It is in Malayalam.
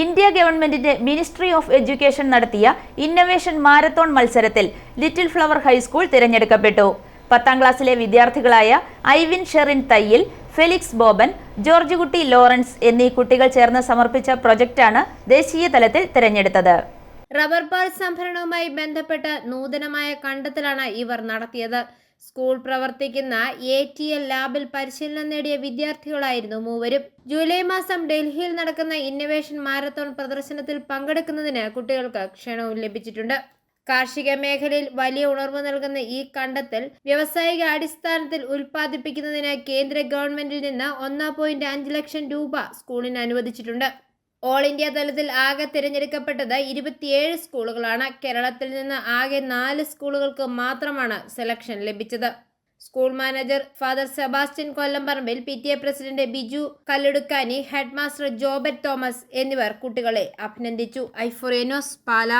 ഇന്ത്യ ഗവൺമെന്റിന്റെ മിനിസ്ട്രി ഓഫ് എഡ്യൂക്കേഷൻ നടത്തിയ ഇന്നവേഷൻ മാരത്തോൺ മത്സരത്തിൽ ലിറ്റിൽ ഫ്ലവർ ഹൈസ്കൂൾ തിരഞ്ഞെടുക്കപ്പെട്ടു. പത്താം ക്ലാസ്സിലെ വിദ്യാർത്ഥികളായ Ivin Sherin Thayyil Felix Boban George Kutty Lawrence എന്നീ കുട്ടികൾ ചേർന്ന് സമർപ്പിച്ച പ്രൊജക്റ്റാണ് ദേശീയ തലത്തിൽ തിരഞ്ഞെടുത്തത്. റബ്ബർ പാൽ സംഭരണവുമായി ബന്ധപ്പെട്ട് നൂതനമായ കണ്ടെത്തലാണ് ഇവർ നടത്തിയത്. സ്കൂൾ പ്രവർത്തിക്കുന്ന എ ടി എൽ ലാബിൽ പരിശീലനം നേടിയ വിദ്യാർത്ഥികളായിരുന്നു മൂവരും. ജൂലൈ മാസം ഡൽഹിയിൽ നടക്കുന്ന ഇന്നവേഷൻ മാരത്തോൺ പ്രദർശനത്തിൽ പങ്കെടുക്കുന്നതിന് കുട്ടികൾക്ക് ക്ഷണവും ലഭിച്ചിട്ടുണ്ട്. കാർഷിക മേഖലയിൽ വലിയ ഉണർവ് നൽകുന്ന ഈ കണ്ടെത്തൽ വ്യവസായിക അടിസ്ഥാനത്തിൽ ഉൽപ്പാദിപ്പിക്കുന്നതിന് കേന്ദ്ര ഗവൺമെന്റിൽ നിന്ന് ഒന്ന് ലക്ഷം രൂപ സ്കൂളിന് അനുവദിച്ചിട്ടുണ്ട്. ഓൾ ഇന്ത്യ തലത്തിൽ ആകെ തിരഞ്ഞെടുക്കപ്പെട്ടത് ഇരുപത്തിയേഴ് സ്കൂളുകളാണ്. കേരളത്തിൽ നിന്ന് ആകെ നാല് സ്കൂളുകൾക്ക് മാത്രമാണ് സെലക്ഷൻ ലഭിച്ചത്. School manager father Sebastian Kollamparambil P T A president Biju Kalledukkani headmaster Jobet Thomas എന്നിവർ കുട്ടികളെ അഭിനന്ദിച്ചു. ഐഫോറേനോസ് പാല.